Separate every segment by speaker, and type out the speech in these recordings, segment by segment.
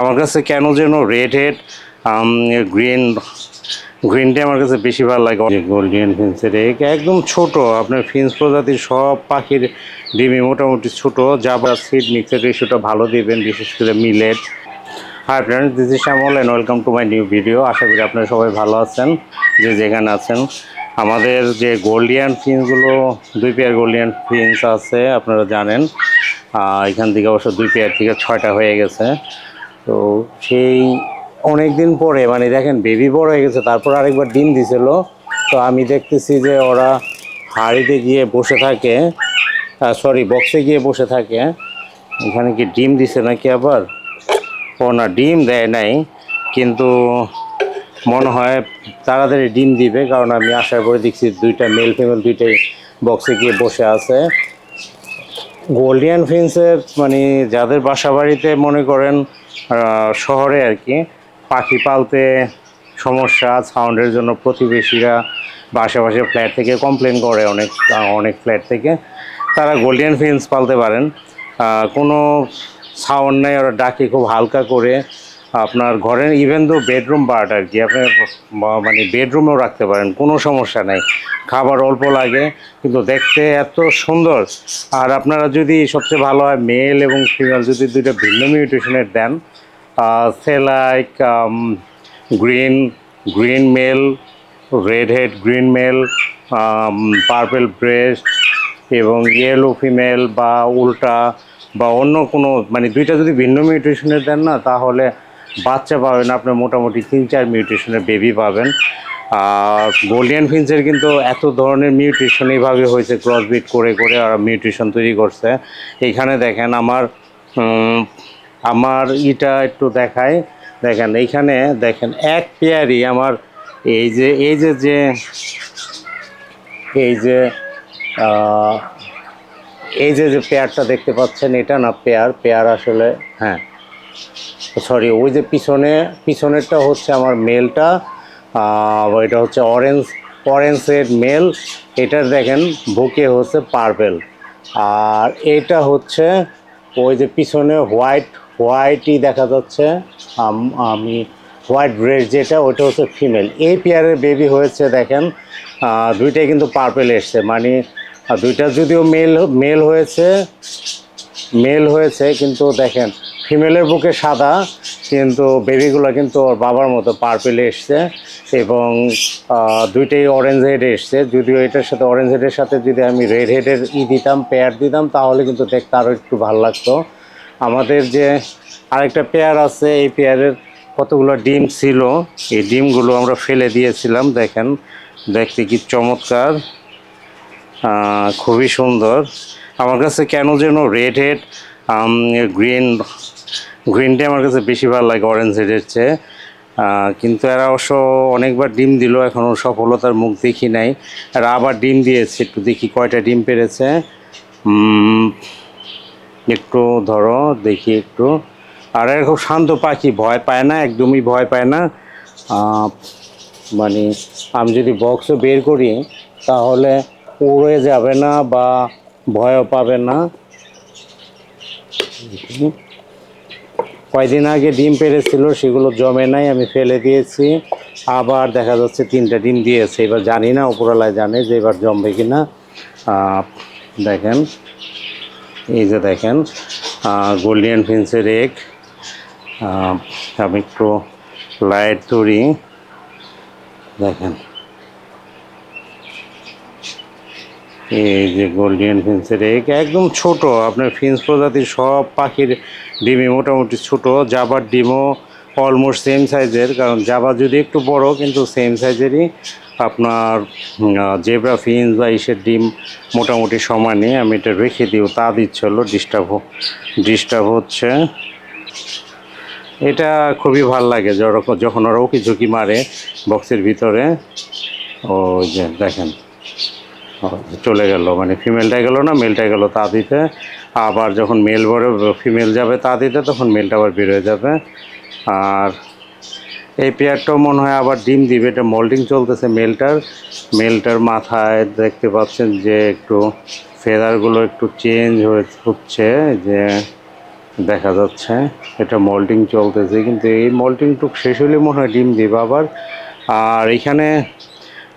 Speaker 1: আমার কাছে কেন যেন রেড হেড গ্রিন গ্রিনটা আমার কাছে বেশি ভালো লাগে। গোল্ডিয়ান ফিন্সের একদম ছোট, আপনার ফিন্স প্রজাতির সব পাখির ডিমই মোটামুটি ছোট। জাবা সিড মিক্সের রেশিওটা ভালো দিবেন, বিশেষ করে millet hi friends this is Shyamal and welcome to my new video আশা করি আপনারা সবাই ভালো আছেন, যে যেখানে আছেন। আমাদের যে গোল্ডিয়ান ফিন্সগুলো দুই পেয়ার গোল্ডিয়ান ফিন্স আছে, আপনারা জানেন। এখান থেকে অবশ্য দুই পেয়ার থেকে ছয়টা হয়ে গেছে। তো সেই অনেক দিন পরে মানে দেখেন বেবি বড় হয়ে গেছে, তারপর আরেকবার ডিম দিছিল। তো আমি দেখতেছি যে ওরা হাড়িতে গিয়ে বসে থাকে সরি বক্সে গিয়ে বসে থাকে। এখানে কি ডিম দিছে নাকি আবার? ও না, ডিম দেয় নাই, কিন্তু মনে হয় তাড়াতাড়ি ডিম দিবে, কারণ আমি আসার পরে দেখছি দুইটা মেল ফিমেল দুইটাই বক্সে গিয়ে বসে আছে। গোল্ডিয়ান ফিন্সের মানে যাদের বাসা বাড়িতে মনে করেন শহরে আর কি। পাখি পালতে সমস্যা, সাউন্ডের জন্য প্রতিবেশীরা বা বাসে ফ্ল্যাট থেকে কমপ্লেন করে অনেক অনেক ফ্ল্যাট থেকে। তারা গোল্ডেন ফিন্স পালতে পারেন। কোনো সাউন্ড নেই, ওরা ডাকে খুব হালকা করে। আপনার ঘরের ইভেন তো বেডরুম বার্ড আর কি আপনি মানে বেডরুমেও রাখতে পারেন, কোনো সমস্যা নেই। খাবার অল্প লাগে, কিন্তু দেখতে এত সুন্দর। আর আপনারা যদি সবচেয়ে ভালো হয় মেল এবং ফিমেল যদি দুইটা ভিন্ন মিউটেশনের দেন সে like green green male red head green male purple breast এবং ইয়েলো ফিমেল বা উল্টা বা অন্য কোনো মানে দুইটা যদি ভিন্ন মিউটেশনের দেন না, তাহলে বাচ্চা পাবেন আপনি মোটামুটি তিন চার মিউটেশনের বেবি পাবেন। আর গোল্ডিয়ান ফিন্সের কিন্তু এত ধরনের মিউটেশন এইভাবে হয়েছে ক্রসবিট করে করে আর মিউটেশন তৈরি করছে। এইখানে দেখেন আমার আমার ইটা একটু দেখায় দেখেন, এইখানে দেখেন এক পেয়ারই আমার এই যে এই যে যে, এই যে এই যে যে পেয়ারটা দেখতে পাচ্ছেন, এটা না পেয়ার? পেয়ার আসলে হ্যাঁ। সরি ওই যে পিছনে, পিছনেরটা হচ্ছে আমার মেলটা এটা হচ্ছে অরেঞ্জ অরেঞ্জের মেল এটার দেখেন, বুকে হচ্ছে পার্পেল আর এটা হচ্ছে ওই যে পিছনে হোয়াইট হোয়াইটই দেখা যাচ্ছে। আমি হোয়াইট ড্রেস যেটা ওটা হচ্ছে ফিমেল এই পেয়ারের বেবি হয়েছে, দেখেন দুইটাই কিন্তু পার্পেল এসছে। মানে দুইটা যদিও মেল মেল হয়েছে মেল হয়েছে, কিন্তু দেখেন ফিমেলের বুকে সাদা, কিন্তু বেবিগুলো কিন্তু ওর বাবার মতো পার্পেলে এসছে এবং দুইটাই অরেঞ্জ হেড এসছে। যদিও এটার সাথে অরেঞ্জ হেডের সাথে যদি আমি রেড হেডের ই দিতাম পেয়ার দিতাম, তাহলে কিন্তু দেখতে আরও একটু ভালো লাগতো। আমাদের যে আরেকটা পেয়ার আছে, এই পেয়ারের কতগুলো ডিম ছিল, এই ডিমগুলো আমরা ফেলে দিয়েছিলাম, দেখেন। দেখতে কি চমৎকার খুবই সুন্দর। আমার কাছে কেন যেন রেড হেড গ্রিন গ্রিনটা আমার কাছে বেশি ভালো লাগে অরেঞ্জ হেডের চেয়ে। কিন্তু এরা অবশ্য অনেকবার ডিম দিল এখনও সফলতার মুখ দেখি নাই। আর আবার ডিম দিয়েছে, একটু দেখি কয়টা ডিম পেরেছে। একটু ধরো, দেখি একটু। আর এরা খুব শান্ত পাখি, ভয় পায় না, একদমই ভয় পায় না। মানে আমি যদি বক্সও বের করি, তাহলে উড়ে যাবে না বা ভয়ও পাবে না। কয়দিন আগে ডিম পেরেছিল, সেগুলো জমে নাই, আমি ফেলে দিয়েছি। আবার দেখা যাচ্ছে তিনটা ডিম দিয়েছে, এবার জানি না, উপরওয়ালায় জানে যে এবার জমবে কি না দেখেন, এই যে দেখেন গোল্ডিয়ান ফিন্সের এগ আমি একটু লাইট ধরি। দেখেন এই যে গোল্ডিয়ান ফিন্সের এক একদম ছোট, আপনার ফিন্স প্রজাতির সব পাখির ডিমই মোটামুটি ছোট জাবার ডিমও অলমোস্ট সেম সাইজের কারণ জাবা যদি একটু বড়, কিন্তু সেম সাইজেরই আপনার জেব্রা ফিন্স বা ইসের ডিম মোটামুটি সমানই আমি এটা রেখে দিও তা দিচ্ছে হলো ডিস্টার্ব ডিস্টার্ব হচ্ছে। এটা খুবই ভালো লাগে যখন যখন ওরা উকি ঝুঁকি মারে বক্সের ভিতরে। ও যে দেখেন। চলে গেল মানে ফিমেলটা গেল না মেলটা গেল তা দিতে। আবার যখন মেল বড় ফিমেল যাবে তা দিতে, তখন মেলটা আবার বের হয়ে যাবে। আর এই পেয়ারটাও মনে হয় আবার ডিম দিবে, এটা মোল্ডিং চলতেছে মেলটার মেলটার মাথায় দেখতে পাচ্ছেন যে একটু ফেদারগুলো একটু চেঞ্জ হয়ে হচ্ছে যে দেখা যাচ্ছে এটা মল্টিং চলতেছে, কিন্তু এই মল্টিং টুক শেষ হলে মনে হয় ডিম দিবে আবার। আর এখানে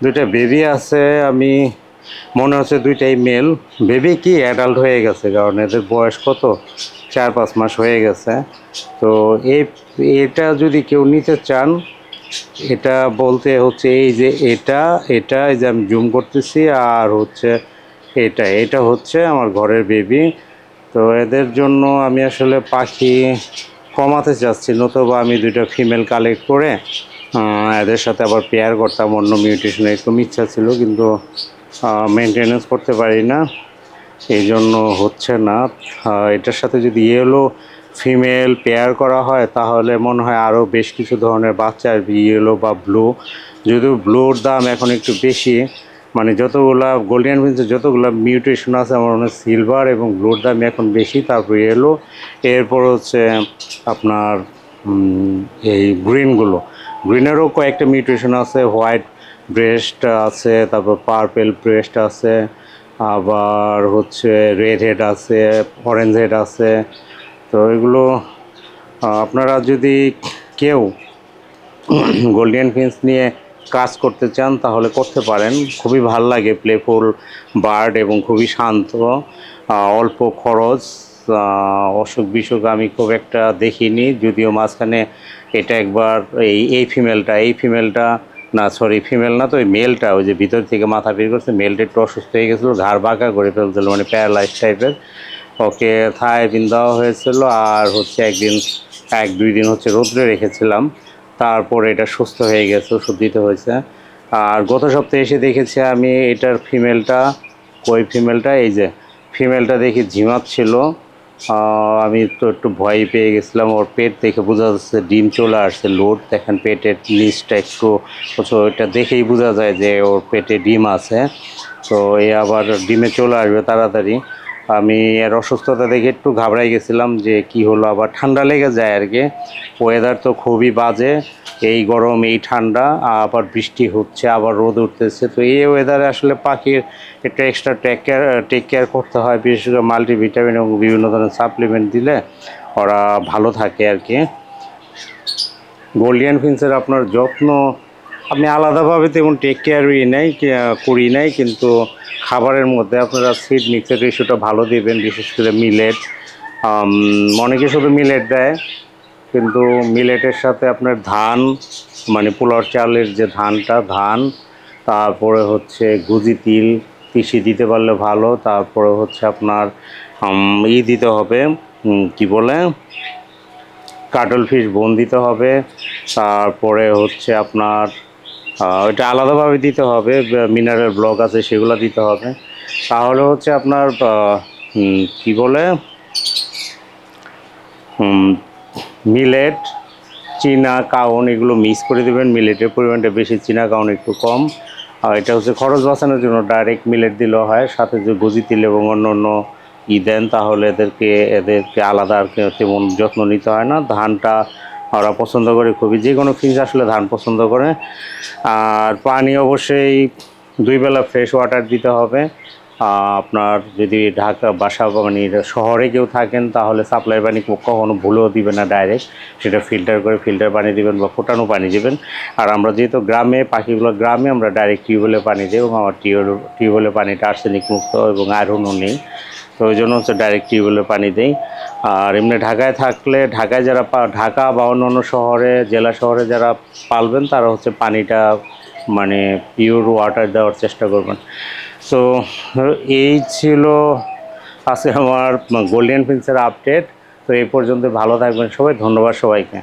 Speaker 1: দুইটা বেবি আছে, আমি মনে হচ্ছে দুইটাই মেল বেবি কি অ্যাডাল্ট হয়ে গেছে, কারণ এদের বয়স কত? চার, পাঁচ মাস হয়ে গেছে। তো এই, এটা যদি কেউ নিতে চান, এটা বলতে হচ্ছে এই যে এটা এটা এই যে আমি জুম করতেছি, আর হচ্ছে এটা। এটা হচ্ছে আমার ঘরের বেবি তো এদের জন্য আমি আসলে পাখি কমাতে চাচ্ছি, নতুবা আমি দুইটা ফিমেল কালেক্ট করে এদের সাথে আবার পেয়ার করতাম, অন্য মিউটেশনে একটু ইচ্ছা ছিল, কিন্তু মেনটেনেন্স করতে পারি না। এই জন্য হচ্ছে না। এটার সাথে যদি ইয়েলো ফিমেল পেয়ার করা হয়, তাহলে মনে হয় আরও বেশ কিছু ধরনের বাচ্চা ইয়েলো বা ব্লু যদিও ব্লুর দাম এখন একটু বেশি মানে যতগুলা গোল্ডেন ফিন্সের যতগুলো মিউটেশন আছে, আমার মনে সিলভার এবং ব্লুর দাম এখন বেশি, তারপর ইয়েলো এরপর হচ্ছে আপনার এই গ্রিনগুলো গ্রিনেরও কয়েকটা মিউটেশন আছে হোয়াইট ব্রেস্ট আছে, তারপর পার্পেল ব্রেস্ট আছে, আবার হচ্ছে রেড হেড আছে অরেঞ্জ হেড আছে। তো এগুলো আপনারা যদি কেউ গোল্ডেন ফিন্স নিয়ে কাজ করতে চান, তাহলে করতে পারেন। খুবই ভালো লাগে প্লেফুল বার্ড এবং খুবই শান্ত অল্প খরচ। অসুখ বিসুখ আমি খুব একটা দেখিনি, যদিও মাঝখানে এটা একবার এই এই ফিমেলটা এই ফিমেলটা না সরি ফিমেল না তো ওই মেলটা ওই যে ভিতর থেকে মাথা বের করছে মেলটা একটু অসুস্থ হয়ে গেছিল ঘাড় বাঁকা করে ফেলছিল মানে প্যারালাইজ টাইপের ওকে থায় বিন দেওয়া হয়েছিল আর হচ্ছে একদিন এক দুই দিন হচ্ছে রোদ্রে রেখেছিলাম। তারপর এটা সুস্থ হয়ে গেছে ওষুধ দিতে হয়েছে। আর গত সপ্তাহে এসে দেখেছি আমি এটার ফিমেলটা কই ফিমেলটা এই যে ফিমেলটা দেখি ঝিমাচ্ছিল। আহ, আমি তো একটু ভয় পেয়ে গেছিলাম। ওর পেট দেখে বোঝা যাচ্ছে ডিম চলে আসছে। লোড দেখেন পেটের নিচটা একটু ওইটা দেখেই বোঝা যায় যে ওর পেটে ডিম আছে। তো এ আবার ডিমে চলে আসবে তাড়াতাড়ি। আমি এর অসুস্থতা দেখে একটু ঘাবড়াই গেছিলাম যে কি হলো, আবার ঠান্ডা লেগে যায় আর কি। ওয়েদার তো খুবই বাজে, এই গরম, এই ঠান্ডা, আবার বৃষ্টি হচ্ছে, আবার রোদ উঠতেছে। তো এই ওয়েদারে আসলে পাখির একটা extra take care take care করতে হয়, বিশেষ করে মাল্টিভিটামিন এবং বিভিন্ন ধরনের সাপ্লিমেন্ট দিলে ওরা ভালো থাকে আর কি। গোল্ডিয়ান ফিন্সের আপনার যত্ন আমি আলাদাভাবে তেমন টেক কেয়ারই নেই করি নাই, কিন্তু খাবারের মধ্যে আপনারা সিড মিক্সের রেশিওটা ভালো দেবেন, বিশেষ করে মিলেট অনেকে শুধু মিলেট দেয়, কিন্তু মিলেটের সাথে আপনার ধান মানে পোলার চালের যে ধানটা, ধান, তারপরে হচ্ছে গুজি তিল, তিসি দিতে পারলে ভালো, তারপরে হচ্ছে আপনার ই দিতে হবে কি বলে? কাটল ফিশ বোন দিতে হবে, তারপরে হচ্ছে আপনার ওইটা আলাদাভাবে দিতে হবে মিনারেল ব্লক আছে সেগুলো দিতে হবে। তাহলে হচ্ছে আপনার কি বলে? মিলেট, চীনা কাউন এগুলো মিক্স করে দেবেন, মিলেটের পরিমাণটা বেশি, চীনা কাউন একটু কম। আর এটা হচ্ছে খরচ বাঁচানোর জন্য ডাইরেক্ট মিলেট দিলেও হয়, সাথে যে গজি তিল এবং অন্য অন্য ই দেন, তাহলে এদেরকে এদেরকে আলাদা আর তেমন যত্ন নিতে হয় না। ধানটা ওরা পছন্দ করে খুবই। যে কোনো ফিশ আসলে ধান পছন্দ করে। আর পানি অবশ্যই দুই বেলা ফ্রেশ ওয়াটার দিতে হবে। আপনার যদি ঢাকা বাসা মানে শহরে কেউ থাকেন, তাহলে সাপ্লাই পানি কখনো ভুলেও দিবেন না ডাইরেক্ট সেটা ফিল্টার করে ফিল্টার পানি দিবেন বা ফোটানো পানি দিবেন। আর আমরা যেহেতু গ্রামে, পাখিগুলো গ্রামে, আমরা ডাইরেক্ট টিউবওয়েলে পানি দিই এবং আমার টিউবওয়েল পানিটা আর্সেনিক মুক্ত এবং আয়রনও নেই। তো ওই জন্য হচ্ছে ডাইরেক্ট টিউবওয়েলের পানি দিই। আর এমনি ঢাকায় থাকলে, ঢাকায় যারা ঢাকা বা অন্য অন্য শহরে, জেলা শহরে যারা পালবেন, তারা হচ্ছে পানিটা মানে পিওর ওয়াটার দেওয়ার চেষ্টা করবেন। তো এই ছিল আজকে আমার গোল্ডেন ফিন্সের আপডেট তো এই পর্যন্ত ভালো থাকবেন সবাই, ধন্যবাদ সবাইকে।